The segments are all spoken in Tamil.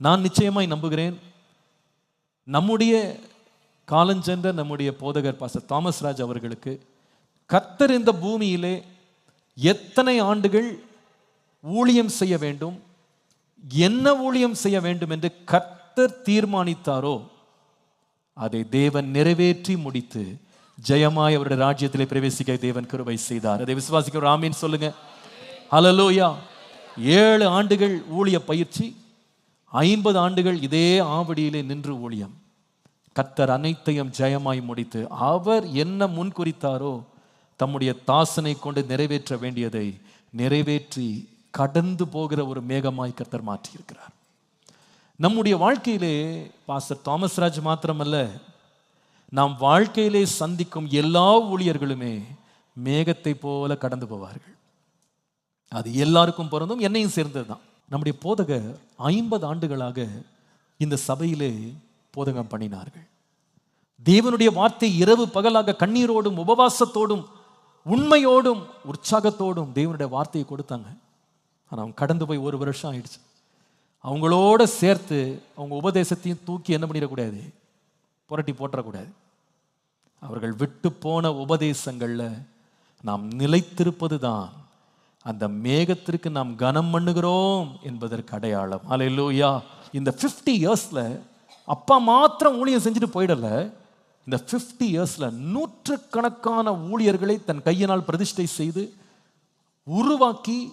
நான் நிச்சயமாய் நம்புகிறேன். நம்முடைய காலஞ்சென்ற நம்முடைய போதகர் பாச தாமஸ் ராஜ் அவர்களுக்கு கர்த்தர் இந்த பூமியிலே எத்தனை ஆண்டுகள் ஊழியம் செய்ய வேண்டும் என்ன ஊழியம் செய்ய வேண்டும் என்று கர்த்தர் தீர்மானித்தாரோ அதை தேவன் நிறைவேற்றி முடித்து ஜெயமாய் அவருடைய ராஜ்யத்திலே பிரவேசிக்க தேவன் கிருபை செய்தார். அதை விசுவாசிக்க ஆமீன். சொல்லுங்க. ஹalleluya ஏழு ஆண்டுகள் ஊழிய பயிற்சி ஐம்பது ஆண்டுகள் இதே ஆவடியிலே நின்று ஊழியம். கத்தர் அனைத்தையும் ஜெயமாய் முடித்து அவர் என்ன முன்குறித்தாரோ தம்முடைய தாசனை கொண்டு நிறைவேற்ற வேண்டியதை நிறைவேற்றி கடந்து போகிற ஒரு மேகமாய் கத்தர் மாற்றியிருக்கிறார். நம்முடைய வாழ்க்கையிலே பாஸ்டர் தாமஸ் ராஜ் மாத்திரமல்ல நாம் வாழ்க்கையிலே சந்திக்கும் எல்லா ஊழியர்களுமே மேகத்தை போல கடந்து போவார்கள். அது எல்லாருக்கும் பிறந்தும் என்னையும் சேர்ந்தது தான் நம்முடைய போதகர் ஐம்பது ஆண்டுகளாக இந்த சபையிலே போதகம் பண்ணினார்கள். தேவனுடைய வார்த்தை இரவு பகலாக கண்ணீரோடும் உபவாசத்தோடும் உண்மையோடும் உற்சாகத்தோடும் தேவனுடைய வார்த்தையை கொடுத்தாங்க. ஆனால் அவங்க கடந்து போய் ஒரு வருஷம் ஆயிடுச்சு. அவங்களோட சேர்த்து அவங்க உபதேசத்தையும் தூக்கி என்ன பண்ணிடக்கூடாது? புரட்டி போட்டுறக்கூடாது. அவர்கள் விட்டு போன உபதேசங்களில் நாம் நிலைத்திருப்பது தான் அந்த மேகத்திற்கு நாம் கனம் பண்ணுகிறோம் என்பதற்கு அடையாளம். அலையிலூயா இந்த ஃபிஃப்டி இயர்ஸில் அப்பா மாத்திரம் ஊழியம் செஞ்சுட்டு போயிடல. இந்த ஃபிஃப்டி இயர்ஸில் நூற்றுக்கணக்கான ஊழியர்களை தன் கையினால் பிரதிஷ்டை செய்து உருவாக்கி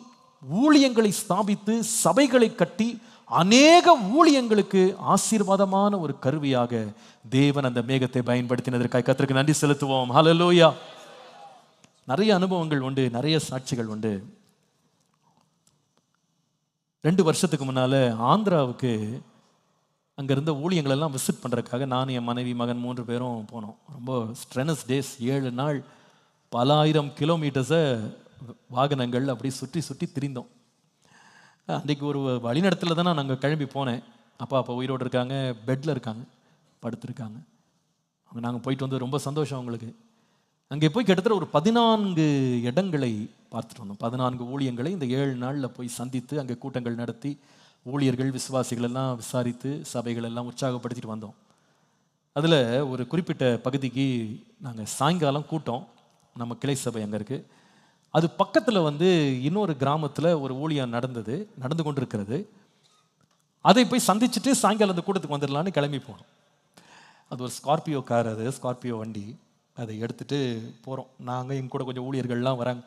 ஊழியங்களை ஸ்தாபித்து சபைகளை கட்டி அநேக ஊழியங்களுக்கு ஆசீர்வாதமான ஒரு கருவியாக தேவன் அந்த மேகத்தை பயன்படுத்தினதற்காக கத்திற்கு நன்றி செலுத்துவோம். ஹalleluya நிறைய அனுபவங்கள் உண்டு நிறைய சாட்சிகள் உண்டு. ரெண்டு வருஷத்துக்கு முன்னால் ஆந்திராவுக்கு அங்க இருந்த விசிட் பண்ணுறதுக்காக நான் என் மனைவி மகன் மூன்று பேரும் போனோம். ரொம்ப ஸ்ட்ரெனஸ் டேஸ் ஏழு நாள் பல ஆயிரம் கிலோமீட்டர்ஸை வாகனங்கள் அப்படி சுற்றி சுற்றி திரிந்தோம். அன்றைக்கு ஒரு வழிநடத்தில் தானே நாங்கள் கிளம்பி போனேன். அப்பா அப்பா உயிரோடு இருக்காங்க பெட்டில் இருக்காங்க படுத்திருக்காங்க. அவங்க நாங்கள் போயிட்டு வந்து ரொம்ப சந்தோஷம் அவங்களுக்கு. அங்கே போய் கிட்டத்தட்ட ஒரு பதினான்கு இடங்களை பார்த்துட்டு வந்தோம். பதினான்கு ஊழியங்களை இந்த ஏழு நாளில் போய் சந்தித்து அங்கே கூட்டங்கள் நடத்தி ஊழியர்கள் விசுவாசிகள் எல்லாம் விசாரித்து சபைகள் எல்லாம் உற்சாகப்படுத்திட்டு வந்தோம். அதில் ஒரு குறிப்பிட்ட பகுதிக்கு நாங்கள் சாயங்காலம் கூட்டம் நம்ம கிளை சபை அங்கே இருக்குது அது பக்கத்தில் வந்து இன்னொரு கிராமத்தில் ஒரு ஊழியம் நடந்தது நடந்து கொண்டிருக்கிறது. அதை போய் சந்திச்சுட்டு சாயங்காலம் அந்த கூட்டத்துக்கு வந்துடலான்னு கிளம்பி போனோம். அது ஒரு ஸ்கார்பியோ கார் அது ஸ்கார்பியோ வண்டி. அதை எடுத்துகிட்டு போகிறோம் நாங்கள் எங்கூட கொஞ்சம் ஊழியர்கள்லாம் வராங்க.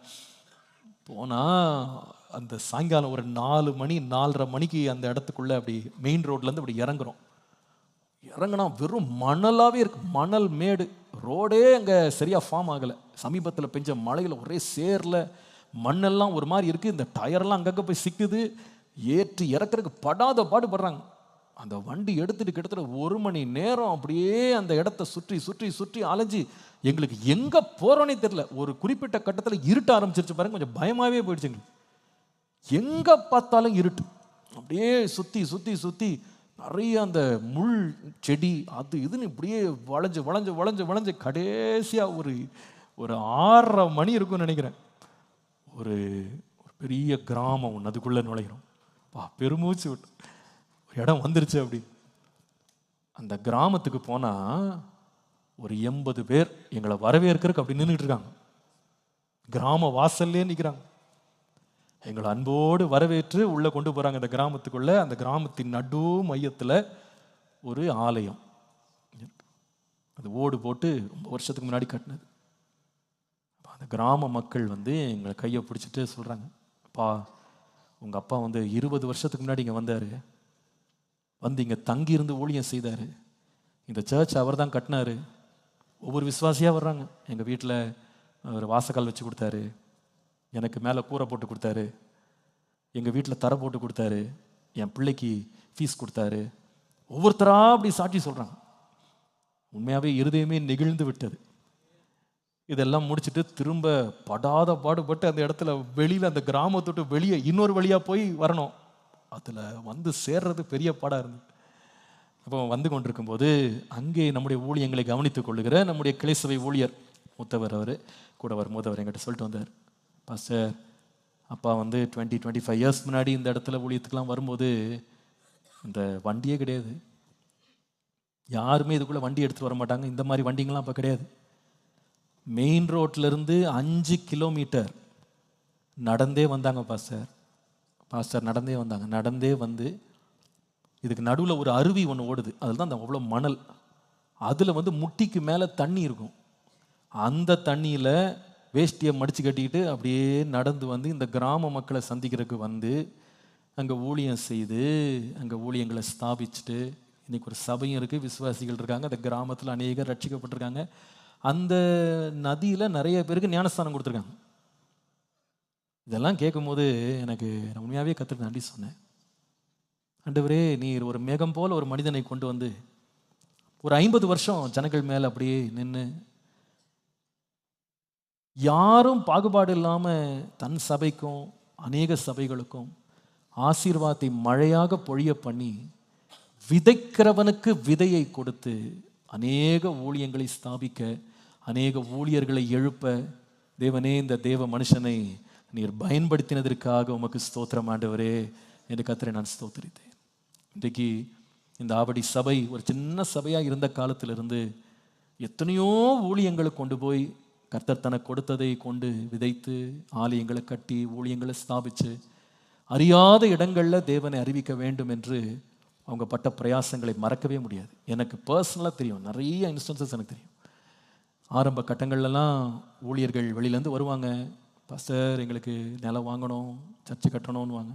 போனால் அந்த சாயங்காலம் ஒரு நாலு மணி நாலரை மணிக்கு அந்த இடத்துக்குள்ளே அப்படி மெயின் ரோட்லேருந்து அப்படி இறங்குறோம். இறங்குனா வெறும் மணலாகவே இருக்கு. மணல் மேடு. ரோடே அங்கே சரியாக ஃபார்ம் ஆகலை. சமீபத்தில் பெஞ்ச மழையில் ஒரே சேரில் மண்ணெல்லாம் ஒரு மாதிரி இருக்குது இந்த டயர்லாம் அங்கங்கே போய் சிக்குது. ஏற்றி இறக்குறதுக்கு படாத பாடுபடுறாங்க. அந்த வண்டி எடுத்துட்டு கிட்டத்தட்ட ஒரு மணி நேரம் அப்படியே அந்த இடத்த சுற்றி சுற்றி சுற்றி அலைஞ்சு எங்களுக்கு எங்கே போகிறோன்னே தெரில ஒரு குறிப்பிட்ட கட்டத்தில் இருட்ட ஆரம்பிச்சிருச்சு பாருங்க. கொஞ்சம் பயமாகவே போயிடுச்சு எங்களுக்கு. எங்கே பார்த்தாலும் இருட்டு. அப்படியே சுற்றி சுற்றி சுற்றி நிறைய அந்த முள் செடி அது இதுன்னு இப்படியே வளைஞ்சு வளைஞ்சு வளைஞ்சு வளைஞ்சு கடைசியாக ஒரு ஒரு ஆறரை மணி இருக்கும்னு நினைக்கிறேன். ஒரு பெரிய கிராமம் ஒன்று அதுக்குள்ளே நுழைகிறோம் பா பெருமூச்சு விட்டு. ஒரு இடம் வந்துருச்சு அப்படி அந்த கிராமத்துக்கு போனால் ஒரு எண்பது பேர் எங்களை வரவேற்கிறதுக்கு அப்படி நின்றுட்டு இருக்காங்க. கிராம வாசல்லே நிற்கிறாங்க எங்களை அன்போடு வரவேற்று உள்ளே கொண்டு போகிறாங்க அந்த கிராமத்துக்குள்ள. அந்த கிராமத்தின் நடு மையத்தில் ஒரு ஆலயம். அது ஓடு போட்டு ரொம்ப வருஷத்துக்கு முன்னாடி கட்டினது. அந்த கிராம மக்கள் வந்து எங்களை கையை பிடிச்சிட்டு சொல்கிறாங்க அப்பா உங்கள் அப்பா வந்து இருபது வருஷத்துக்கு முன்னாடி இங்கே வந்தார். வந்து இங்கே தங்கி இருந்து ஊழியம் செய்தார். இந்த சர்ச் அவர் தான் கட்டினாரு. ஒவ்வொரு விசுவாசியாக வர்றாங்க. எங்கள் வீட்டில் ஒரு வாசக்கால் வச்சு கொடுத்தாரு. எனக்கு மேலே கூரை போட்டு கொடுத்தாரு. எங்கள் வீட்டில் தரை போட்டு கொடுத்தாரு. என் பிள்ளைக்கு ஃபீஸ் கொடுத்தாரு. ஒவ்வொருத்தராக அப்படி சாட்சி சொல்கிறாங்க உண்மையாகவே இருதயமே நெகிழ்ந்து விட்டது. இதெல்லாம் முடிச்சுட்டு திரும்ப படாத பாடுபட்டு அந்த இடத்துல வெளியில் அந்த கிராமத்தொட்டு வெளியே இன்னொரு வழியாக போய் வரணும். அதில் வந்து சேர்றது பெரிய பாடாக இருந்தது. அப்போ வந்து கொண்டிருக்கும் போது அங்கே நம்முடைய ஊழியங்களை கவனித்துக் கொள்ளுகிற நம்முடைய கிளைசபை ஊழியர் மூத்தவர் அவர் கூட வரும்போது மூத்தவர் என்கிட்ட சொல்லிட்டு வந்தார். பாஸ்டர் அப்பா வந்து டுவெண்ட்டி டுவெண்ட்டி ஃபைவ் இயர்ஸ் முன்னாடி இந்த இடத்துல ஊழியத்துக்கெலாம் வரும்போது இந்த வண்டியே கிடையாது. யாருமே இதுக்குள்ளே வண்டி எடுத்துகிட்டு வர மாட்டாங்க. இந்த மாதிரி வண்டிங்கெல்லாம் அப்போ கிடையாது. மெயின் ரோட்லேருந்து அஞ்சு கிலோமீட்டர் நடந்தே வந்தாங்க பாஸ்டர் பாஸ்டர் நடந்தே வந்தாங்க. நடந்தே வந்து இதுக்கு நடுவில் ஒரு அருவி ஒன்று ஓடுது. அதில் தான் அந்த அவ்வளோ மணல். அதில் வந்து முட்டிக்கு மேலே தண்ணி இருக்கும். அந்த தண்ணியில் வேஷ்டியை மடித்து கட்டிக்கிட்டு அப்படியே நடந்து வந்து இந்த கிராம மக்களை சந்திக்கிறதுக்கு வந்து அங்கே ஊழியம் செய்து அங்கே ஊழியங்களை ஸ்தாபிச்சுட்டு இன்றைக்கி ஒரு சபையும் இருக்குது விசுவாசிகள் இருக்காங்க. அந்த கிராமத்தில் அநேகர் ரட்சிக்கப்பட்டிருக்காங்க. அந்த நதியில் நிறைய பேருக்கு ஞானஸ்தானம் கொடுத்துருக்காங்க. இதெல்லாம் கேட்கும்போது எனக்கு நான் உண்மையாகவே கற்றுக்க நன்றி சொன்னேன். ஆண்டவரே நீர் ஒரு மேகம் போல் ஒரு மனிதனை கொண்டு வந்து ஒரு ஐம்பது வருஷம் ஜனங்கள் மேலே அப்படியே நின்று யாரும் பாகுபாடு இல்லாமல் தன் சபைக்கும் அநேக சபைகளுக்கும் ஆசீர்வாதத்தை மழையாக பொழிய பண்ணி விதைக்கிறவனுக்கு விதையை கொடுத்து அநேக ஊழியங்களை ஸ்தாபிக்க அநேக ஊழியர்களை எழுப்ப தேவனே இந்த தேவ மனுஷனை நீர் பயன்படுத்தினதற்காக உமக்கு ஸ்தோத்திரம் ஆண்டவரே என்று கத்தரை நான் ஸ்தோத்தரித்தேன். இன்றைக்கு இந்த ஆவடி சபை ஒரு சின்ன சபையாக இருந்த காலத்திலிருந்து எத்தனையோ ஊழியங்களை கொண்டு போய் கர்த்தர் தனக்கு கொடுத்ததை கொண்டு விதைத்து ஆலயங்களை கட்டி ஊழியங்களை ஸ்தாபித்து அறியாத இடங்களில் தேவனை அறிவிக்க வேண்டும் என்று அவங்க பட்ட பிரயாசங்களை மறக்கவே முடியாது. எனக்கு பர்சனலாக தெரியும். நிறைய இன்ஸ்டன்சஸ் எனக்கு தெரியும். ஆரம்ப கட்டங்கள்லாம் ஊழியர்கள் வெளியிலேருந்து வருவாங்க. பாஸ்டர் எங்களுக்கு நிலம் வாங்கணும் சர்ச்சு கட்டணும்னு வாங்க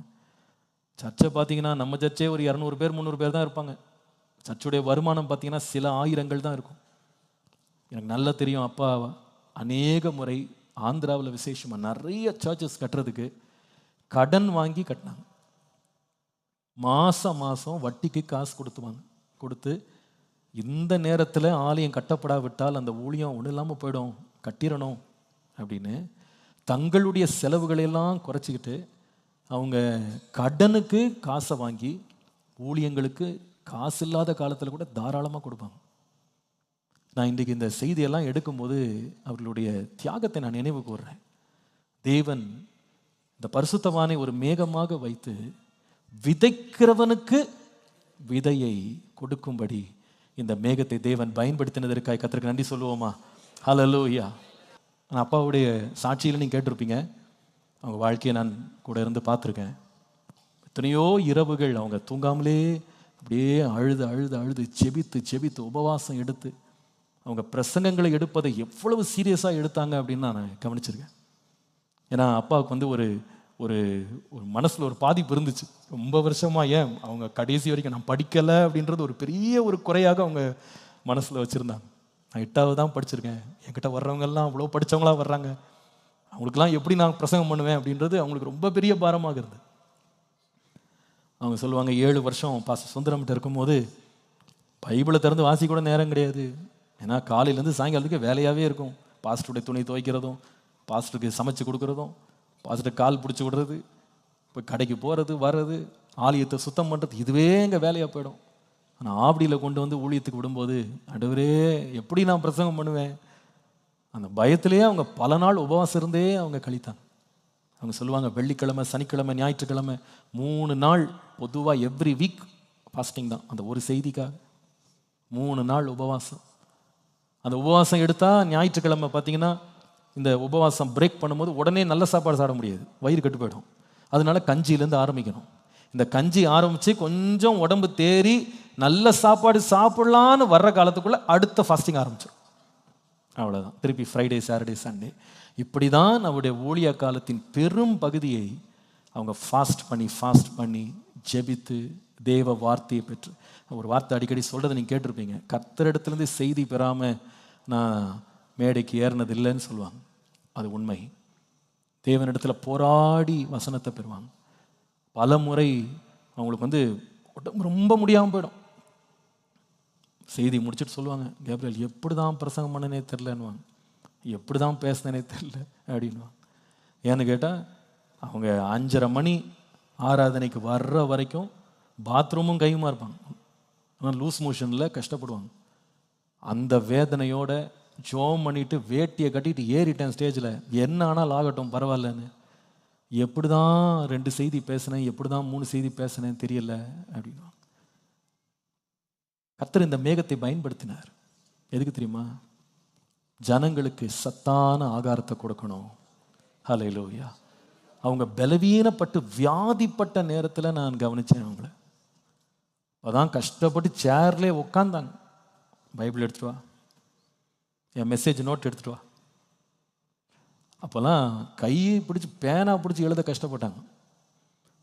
சர்ச்சை பார்த்தீங்கன்னா நம்ம சர்ச்சே ஒரு இரநூறு பேர் முந்நூறு பேர் தான் இருப்பாங்க. சர்ச்சுடைய வருமானம் பார்த்தீங்கன்னா சில ஆயிரங்கள் தான் இருக்கும். எனக்கு நல்லா தெரியும் அப்பா அநேக முறை ஆந்திராவில் விசேஷமாக நிறைய சர்ச்சஸ் கட்டுறதுக்கு கடன் வாங்கி கட்டினாங்க. மாதம் மாதம் வட்டிக்கு காசு கொடுத்துவாங்க. கொடுத்து இந்த நேரத்தில் ஆலயம் கட்டப்படாவிட்டால் அந்த ஊழியம் ஒன்றும் இல்லாமல் போயிடும் கட்டிடணும் அப்படின்னு தங்களுடைய செலவுகளையெல்லாம் குறைச்சிக்கிட்டு அவங்க கடனுக்கு காசை வாங்கி ஊழியங்களுக்கு காசு இல்லாத காலத்தில் கூட தாராளமாக கொடுப்பாங்க. நான் இன்றைக்கு இந்த செய்தியெல்லாம் எடுக்கும்போது அவர்களுடைய தியாகத்தை நான் நினைவு கூறுறேன் தேவன் இந்த பரிசுத்தவானை ஒரு மேகமாக வைத்து விதைக்கிறவனுக்கு விதையை கொடுக்கும்படி இந்த மேகத்தை தேவன் பயன்படுத்தினதற்காக கத்திற்கு நன்றி சொல்லுவோமா? ஹலலூயா நான் அப்பாவுடைய சாட்சியில் நீங்கள் கேட்டிருப்பீங்க. அவங்க வாழ்க்கையை நான் கூட இருந்து பார்த்துருக்கேன். எத்தனையோ இரவுகள் அவங்க தூங்காமலே அப்படியே அழுது அழுது அழுது செபித்து செபித்து உபவாசம் எடுத்து அவங்க பிரசங்கங்களை எடுப்பதை எவ்வளவு சீரியஸாக எடுத்தாங்க அப்படின்னு நான் கவனிச்சிருக்கேன். ஏன்னா அப்பாவுக்கு வந்து ஒரு ஒரு ஒரு மனசில் ஒரு பாதிப்பு இருந்துச்சு. ரொம்ப வருஷமாக ஏன் அவங்க கடைசி வரைக்கும் நான் படிக்கலை அப்படின்றது ஒரு பெரிய ஒரு குறையாக அவங்க மனசில் வச்சுருந்தாங்க. நான் எட்டாவது தான் படிச்சிருக்கேன். என்கிட்ட வர்றவங்கெல்லாம் அவ்வளோ படித்தவங்களா வர்றாங்க. அவங்களுக்கெல்லாம் எப்படி நான் பிரசங்கம் பண்ணுவேன் அப்படின்றது அவங்களுக்கு ரொம்ப பெரிய பாரமாகிறது அவங்க சொல்லுவாங்க ஏழு வருஷம் பாச சுந்தரம்கிட்ட இருக்கும்போது பைபிளை திறந்து வாசி கூட நேரம் கிடையாது. ஏன்னா காலையிலேருந்து சாயங்காலத்துக்கு வேலையாகவே இருக்கும். பாஸ்டருடைய துணி துவைக்கிறதும் பாஸ்டருக்கு சமைச்சு கொடுக்குறதும் பாஸ்டர் கால் பிடிச்சி விடுறது இப்போ கடைக்கு போகிறது வர்றது ஆலயத்தை சுத்தம் பண்ணுறது இதுவே எங்கள் வேலையாக போயிடும். ஆனால் ஆவடியில் கொண்டு வந்து ஊழியத்துக்கு விடும்போது அடுவரே எப்படி நான் பிரசங்கம் பண்ணுவேன்? அந்த பயத்திலேயே அவங்க பல நாள் உபவாசம் இருந்தே அவங்க கழித்தாங்க. அவங்க சொல்லுவாங்க வெள்ளிக்கிழமை சனிக்கிழமை ஞாயிற்றுக்கிழமை மூணு நாள் பொதுவாக எவ்ரி வீக் ஃபாஸ்டிங் தான். அந்த ஒரு செய்திக்காக. மூணு நாள் உபவாசம். அந்த உபவாசம் எடுத்தால் ஞாயிற்றுக்கிழமை பார்த்தீங்கன்னா இந்த உபவாசம் பிரேக் பண்ணும்போது உடனே நல்ல சாப்பாடு சாப்பிட முடியாது. வயிறு கட்டு போயிடும். அதனால கஞ்சியிலேருந்து ஆரம்பிக்கணும். இந்த கஞ்சி ஆரம்பித்து கொஞ்சம் உடம்பு தேறி நல்ல சாப்பாடு சாப்பிட்லான்னு வர்ற காலத்துக்குள்ளே அடுத்த ஃபாஸ்டிங் ஆரம்பிச்சிடும் அவ்வளோதான் திருப்பி ஃப்ரைடே சாட்டர்டே சண்டே இப்படி தான் நம்முடைய ஊழிய காலத்தின் பெரும் பகுதியை அவங்க ஃபாஸ்ட் பண்ணி ஃபாஸ்ட் பண்ணி ஜெபித்து தேவ வார்த்தையை பெற்று. ஒரு வார்த்தை அடிக்கடி சொல்கிறத நீங்கள் கேட்டிருப்பீங்க. கர்த்தரிடத்துலேருந்து செய்தி பெறாமல் நான் மேடைக்கு ஏறினது இல்லைன்னு சொல்லுவாங்க. அது உண்மை. தேவனிடத்தில் போராடி வசனத்தை பெறுவாங்க. பல முறை அவங்களுக்கு வந்து உடம்பு ரொம்ப முடியாமல் போயிடும். செய்தி முடிச்சுட்டு சொல்லுவாங்க கேப்ரியல் எப்படி தான் பிரசங்கம் பண்ணனே தெரிலன்னுவாங்க எப்படி தான் பேசினேனே தெரில அப்படின்வாங்க ஏன்னு கேட்டால் அவங்க அஞ்சரை மணி ஆராதனைக்கு வர்ற வரைக்கும் பாத்ரூமும் கையுமா இருப்பாங்க. ஆனால் லூஸ் மோஷனில் கஷ்டப்படுவாங்க. அந்த வேதனையோட ஜோம் பண்ணிட்டு வேட்டியை கட்டிட்டு ஏறிட்டேன் ஸ்டேஜில். என்ன ஆனால் ஆகட்டும் பரவாயில்லன்னு. எப்படி தான் ரெண்டு செய்தி பேசினேன் எப்படி தான் மூணு செய்தி பேசினேன் தெரியல அப்படின்வாங்க கத்தர் இந்த மேகத்தை பயன்படுத்தினார். எதுக்கு தெரியுமா? ஜனங்களுக்கு சத்தான ஆகாரத்தை கொடுக்கணும். ஹalleluya அவங்க பலவீனப்பட்டு வியாதிப்பட்ட நேரத்தில் நான் கவனிச்சேன் அவங்கள. அதான் கஷ்டப்பட்டு சேர்லேயே உட்காந்தாங்க பைபிள் எடுத்துட்டு வா. என் மெசேஜ் நோட் எடுத்துட்டு வா. அப்போல்லாம் கையை பிடிச்சி பேனா பிடிச்சி எழுத கஷ்டப்பட்டாங்க.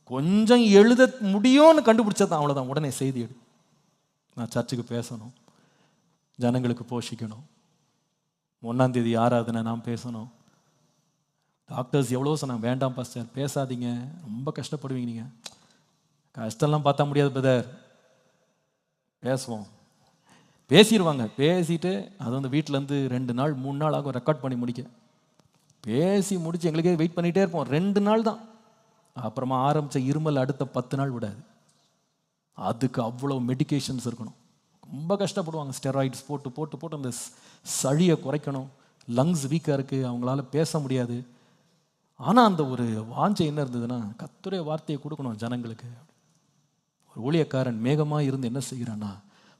கொஞ்சம் எழுத முடியும்னு கண்டுபிடிச்சதான் அவ்வளோதான் உடனே செய்தி எடு. நான் சர்ச்சுக்கு பேசணும். ஜனங்களுக்கு போஷிக்கணும். ஒன்றாம் தேதி ஆராதனை நான் பேசணும். டாக்டர்ஸ் எவ்வளோ சொன்னாங்க வேண்டாம் பாஸ்டர் பேசாதீங்க. ரொம்ப கஷ்டப்படுவீங்க நீங்கள் கஷ்டம்லாம் பார்த்தா முடியாது பிரதர். பேசுவோம். பேசிடுவாங்க. பேசிட்டு அது வந்து வீட்டிலேருந்து ரெண்டு நாள் மூணு நாள் ஆகும் ரெக்கார்ட் பண்ணி முடிக்க. பேசி முடிச்சு எங்களுக்கே வெயிட் பண்ணிகிட்டே இருப்போம். ரெண்டு நாள் தான். அப்புறமா ஆரம்பித்த இருமல் அடுத்த பத்து நாள் விடாது. அதுக்கு அவ்வளோ மெடிக்கேஷன்ஸ் இருக்கணும். ரொம்ப கஷ்டப்படுவாங்க. ஸ்டெராய்ட்ஸ் போட்டு போட்டு போட்டு அந்த சளியை குறைக்கணும். லங்ஸ் வீக்காக இருக்குது அவங்களால பேச முடியாது. ஆனால் அந்த ஒரு வாஞ்சை என்ன இருந்ததுன்னா கத்துடைய வார்த்தையை கொடுக்கணும் ஜனங்களுக்கு. ஒரு ஊழியக்காரன் மேகமாக இருந்து என்ன செய்கிறான்னா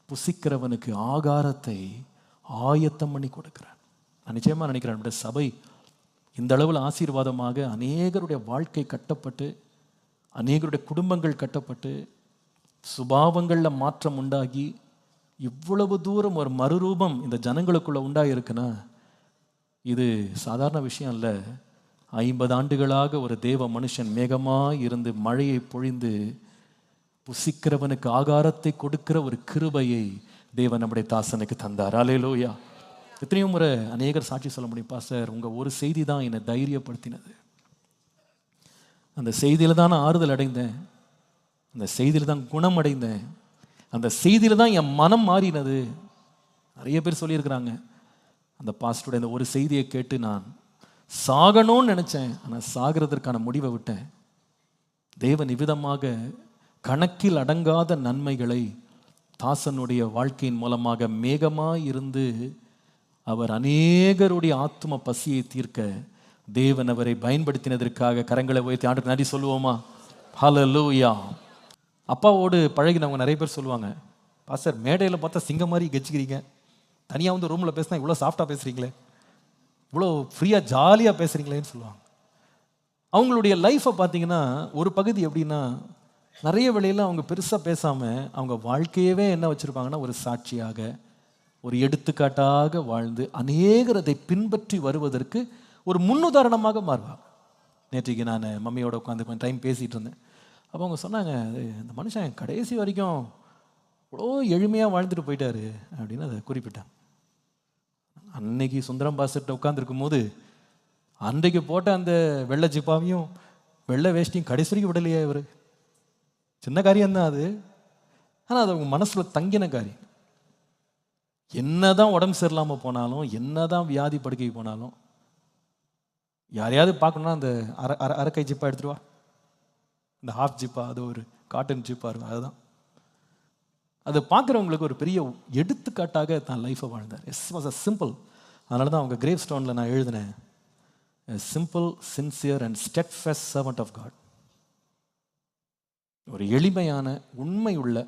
புசிக்கிறவனுக்கு ஆகாரத்தை ஆயத்தம் பண்ணி கொடுக்குறான். நான் நிச்சயமாக நினைக்கிறேன் நம்முடைய சபை இந்த அளவில் ஆசீர்வாதமாக அநேகருடைய வாழ்க்கை கட்டப்பட்டு அநேகருடைய குடும்பங்கள் கட்டப்பட்டு சுபாவங்களில் மாற்றம் உண்டாகி இவ்வளவு தூரம் ஒரு மறுரூபம் இந்த ஜனங்களுக்குள்ள உண்டாகிருக்குன்னா இது சாதாரண விஷயம் இல்லை. ஐம்பது ஆண்டுகளாக ஒரு தேவ மனுஷன் மேகமாக இருந்து மழையை பொழிந்து புசிக்கிறவனுக்கு ஆகாரத்தை கொடுக்கிற ஒரு கிருபையை தேவன் நம்முடைய தாசனுக்கு தந்தார். அலேலூயா எத்தனையோ முறை அநேகர் சாட்சி சொல்ல முடியும் பாஸ்டர் உங்கள் ஒரு செய்தி தான் என்னை தைரியப்படுத்தினது. அந்த செய்தியில் தான் நான் ஆறுதல் அடைந்தேன். அந்த செய்தியில் தான் குணம் அடைந்தேன். அந்த செய்தியில் தான் என் மனம் மாறினது. நிறைய பேர் சொல்லியிருக்கிறாங்க. அந்த பாஸ்டருடைய அந்த ஒரு செய்தியை கேட்டு நான் சாகணும்னு நினச்சேன். ஆனால் சாகிறதற்கான முடிவை விட்டேன். தேவன் இவ்விதமாக கணக்கில் அடங்காத நன்மைகளை தாசனுடைய வாழ்க்கையின் மூலமாக மேகமாக இருந்து அவர் அநேகருடைய ஆத்தும பசியை தீர்க்க தேவன் அவரை பயன்படுத்தினதற்காக கரங்களை உயர்த்தி ஆண்டுக்கு நன்றி சொல்லுவோமா? ஹலலூயா அப்பாவோடு பழகினவங்க நிறைய பேர் சொல்லுவாங்க பாஸ்டர் மேடையில் பார்த்தா சிங்கம் மாதிரி கெச்சிக்கிறீங்க. தனியாக வந்து ரூமில் பேசினா இவ்வளோ சாஃப்டாக பேசுகிறீங்களே இவ்வளோ ஃப்ரீயாக ஜாலியாக பேசுகிறீங்களேன்னு சொல்லுவாங்க. அவங்களுடைய லைஃப்பை பார்த்தீங்கன்னா ஒரு பகுதி எப்படின்னா நிறைய வேளையில அவங்க பெருசாக பேசாமல் அவங்க வாழ்க்கையவே என்ன வச்சுருப்பாங்கன்னா ஒரு சாட்சியாக ஒரு எடுத்துக்காட்டாக வாழ்ந்து அநேகரதை பின்பற்றி வருவதற்கு ஒரு முன்னுதாரணமாக மாறுவாங்க. நேற்றுக்கு நான் மம்மியோட உட்காந்து கொஞ்சம் டைம் பேசிகிட்டு இருந்தேன். அப்போ அவங்க சொன்னாங்க "அது இந்த மனுஷன் கடைசி வரைக்கும் இவ்வளோ எளிமையாக வாழ்ந்துட்டு போயிட்டாரு அப்படின்னு அதை குறிப்பிட்டேன் அன்னைக்கு சுந்தரம் பாஸ்டர்கிட்ட உட்காந்துருக்கும் போது அன்றைக்கு போட்ட அந்த வெள்ளை ஜிப்பாவையும் வெள்ளை வேஷ்டியும் கடைசி வரைக்கும் விடலையே இவர். சின்ன காரியம் தான் அது. ஆனால் அது அவங்க மனசில் தங்கின காரியம். என்னதான் உடம்பு சரியில்லாமல் போனாலும் என்னதான் வியாதி படுக்கை போனாலும் யாரையாவது பார்க்கணுன்னா அந்த அரை அரை அரைக்கை ஜிப்பா எடுத்துகிட்டு வா. இந்த ஹாஃப் ஜிப்பா அது ஒரு காட்டன் ஜிப்பா இருக்கும் அதுதான். அது பார்க்குறவங்களுக்கு ஒரு பெரிய எடுத்துக்காட்டாக தான் லைஃப்பை வாழ்ந்தார். எஸ் வாஸ் அ சிம்பிள் அதனால தான் அவங்க கிரேவ் ஸ்டோனில் நான் எழுதினேன் simple sincere and steadfast servant of God ஒரு எளிமையான உண்மை உள்ள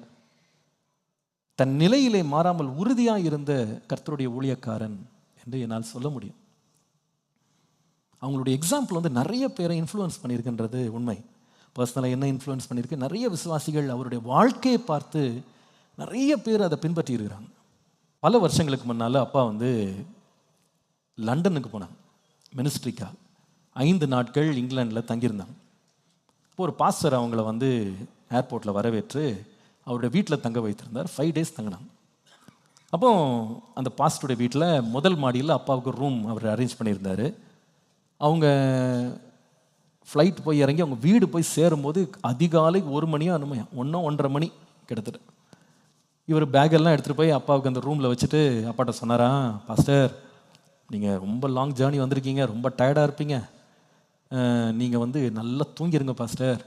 தன் நிலையிலே மாறாமல் உறுதியாக இருந்த கர்த்தருடைய ஊழியக்காரன் என்று என்னால் சொல்ல முடியும். அவங்களுடைய எக்ஸாம்பிள் வந்து நிறைய பேரை இன்ஃப்ளூயன்ஸ் பண்ணியிருக்கின்றது உண்மை. பர்சனலாக என்ன இன்ஃப்ளூயன்ஸ் பண்ணியிருக்கு? நிறைய விசுவாசிகள் அவருடைய வாழ்க்கையை பார்த்து நிறைய பேர் அதை பின்பற்றி இருக்கிறாங்க பல வருஷங்களுக்கு முன்னால் அப்பா வந்து லண்டனுக்கு போனாங்க. மினிஸ்ட்ரிக்காக. ஐந்து நாட்கள் இங்கிலாண்டில் தங்கியிருந்தாங்க. இப்போ ஒரு பாஸ்டர் அவங்கள வந்து ஏர்போர்ட்டில் வரவேற்று அவருடைய வீட்டில் தங்க வைத்திருந்தார். ஃபைவ் டேஸ் தங்கினாங்க. அப்போ அந்த பாஸ்டருடைய வீட்டில் முதல் மாடியில் அப்பாவுக்கு ரூம் அவர் அரேஞ்ச் பண்ணியிருந்தார். அவங்க ஃப்ளைட் போய் இறங்கி அவங்க வீடு போய் சேரும்போது அதிகாலை ஒரு மணியோ அனுமையா ஒன்றும் ஒன்றரை மணி கிட்டத்தட்ட. இவர் பேக்கெல்லாம் எடுத்துகிட்டு போய் அப்பாவுக்கு அந்த ரூமில் வச்சுட்டு அப்பாட்ட சொன்னாரா பாஸ்டர் நீங்கள் ரொம்ப லாங் ஜேர்னி வந்திருக்கீங்க ரொம்ப டயர்டாக இருப்பீங்க. நீங்கள் வந்து நல்லா தூங்கிடுங்க பாஸ்டர்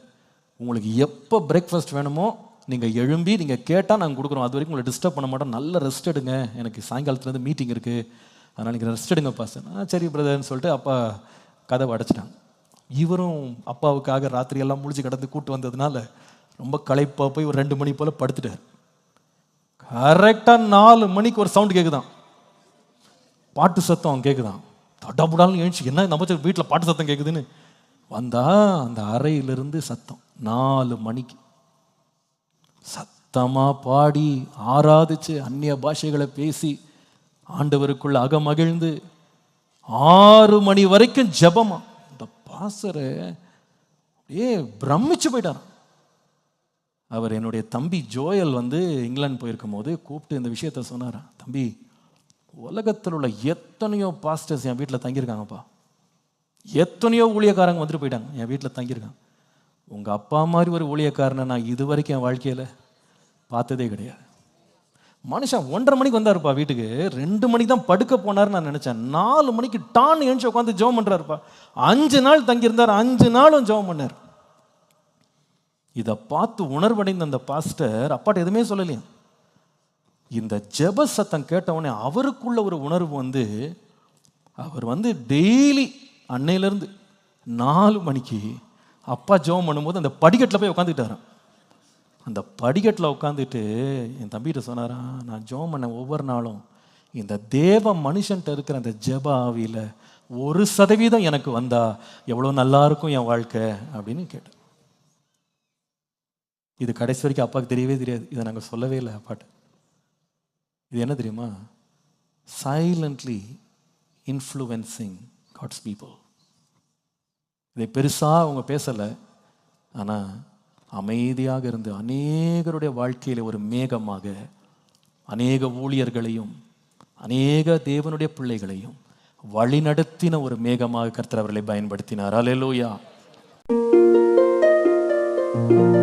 உங்களுக்கு எப்போ பிரேக்ஃபாஸ்ட் வேணுமோ நீங்கள் எழும்பி நீங்கள் கேட்டால் நாங்கள் கொடுக்குறோம். அது வரைக்கும் உங்களை டிஸ்டர்ப் பண்ண மாட்டோம். நல்ல ரெஸ்ட் எடுங்க. எனக்கு சாயங்காலத்துலேருந்து மீட்டிங் இருக்குது அதனால் நீங்கள் ரெஸ்ட் எடுங்க பாஸ்டர் ஆ சரி பிரதர்னு சொல்லிட்டு அப்பா கதவை அடைச்சிட்டாங்க. இவரும் அப்பாவுக்காக ராத்திரியெல்லாம் முடிச்சு கடந்து கிடந்து கூட்டு வந்ததுனால ரொம்ப களைப்பாக போய் ஒரு ரெண்டு மணி போல் படுத்துட்டார். கரெக்டாக நாலு மணிக்கு ஒரு சவுண்ட் கேட்குதான் பாட்டு சத்தம் கேட்குதான் தடபுடாலும் எழுந்துச்சு. என்ன நம்ம வீட்டில் பாட்டு சத்தம் கேட்குதுன்னு வந்தால் அந்த அறையிலிருந்து சத்தம். நாலு மணிக்கு. சத்தமாக பாடி ஆராதிச்சு அந்நிய பாஷைகளை பேசி ஆண்டவருக்குள்ள அகமகிழ்ந்து ஆறு மணி வரைக்கும் ஜபமா. இந்த பாசரை ஏ பிரமிச்சு போயிட்டாராம். அவர் என்னுடைய தம்பி ஜோயல் வந்து இங்கிலாந்து போயிருக்கும் போது கூப்பிட்டு இந்த விஷயத்த சொன்னாராம். தம்பி உலகத்தில் உள்ள எத்தனையோ பாஸ்டர்ஸ் என் வீட்டில் தங்கியிருக்காங்கப்பா. எத்தனையோ ஊழியக்காரங்க வந்துட்டு போயிட்டாங்க. என் வீட்டில் தங்கியிருக்காங்க. உங்கள் அப்பா மாதிரி ஒரு ஊழியக்காரனை நான் இது வரைக்கும் என் வாழ்க்கையில் பார்த்ததே கிடையாது. மனுஷன் ஒன்றரை மணிக்கு வந்தாருப்பா வீட்டுக்கு. ரெண்டு மணிக்கு தான் படுக்க போனாருன்னு நான் நினச்சேன். நாலு மணிக்கு டான் எழுந்து உட்காந்து ஜெபம் பண்ணுறாருப்பா அஞ்சு நாள் தங்கியிருந்தார். அஞ்சு நாளும் ஜெபம் பண்ணார். இதை பார்த்து உணர்வடைந்த அந்த பாஸ்டர் அப்பாட்ட எதுவுமே சொல்லலையா. இந்த ஜெப சத்தம் கேட்டவுடனே அவருக்குள்ள ஒரு உணர்வு வந்து அவர் வந்து டெய்லி அன்னையிலேருந்து நாலு மணிக்கு அப்பா ஜெபம் பண்ணும்போது அந்த படிக்கட்டில் போய் உட்காந்துக்கிட்டாரான் அந்த படிக்கட்டில் உட்காந்துட்டு என் தம்பிகிட்ட சொன்னாரா நான் ஜெபம் பண்ண ஒவ்வொரு நாளும். இந்த தேவ மனுஷன்ட்ட இருக்கிற அந்த ஜெப ஆவியில் ஒரு சதவீதம் எனக்கு வந்தா எவ்வளோ நல்லா இருக்கும் என் வாழ்க்கை? அப்படின்னு கேட்டேன் இது கடைசி வரைக்கும் அப்பாவுக்கு தெரியவே தெரியாது. இதை நாங்கள் சொல்லவே இல்லை அப்பாட்ட. இது என்ன தெரியுமா? சைலண்ட்லி இன்ஃப்ளூவன்சிங் காட்ஸ் பீப்புள் இதை பெருசாக அவங்க பேசலை. ஆனால் அமைதியாக இருந்து அநேகருடைய வாழ்க்கையில் ஒரு மேகமாக அநேக ஊழியர்களையும் அநேக தேவனுடைய பிள்ளைகளையும் வழிநடத்தின ஒரு மேகமாக கர்த்தர் அவர்களை பயன்படுத்தினார். Hallelujah thank you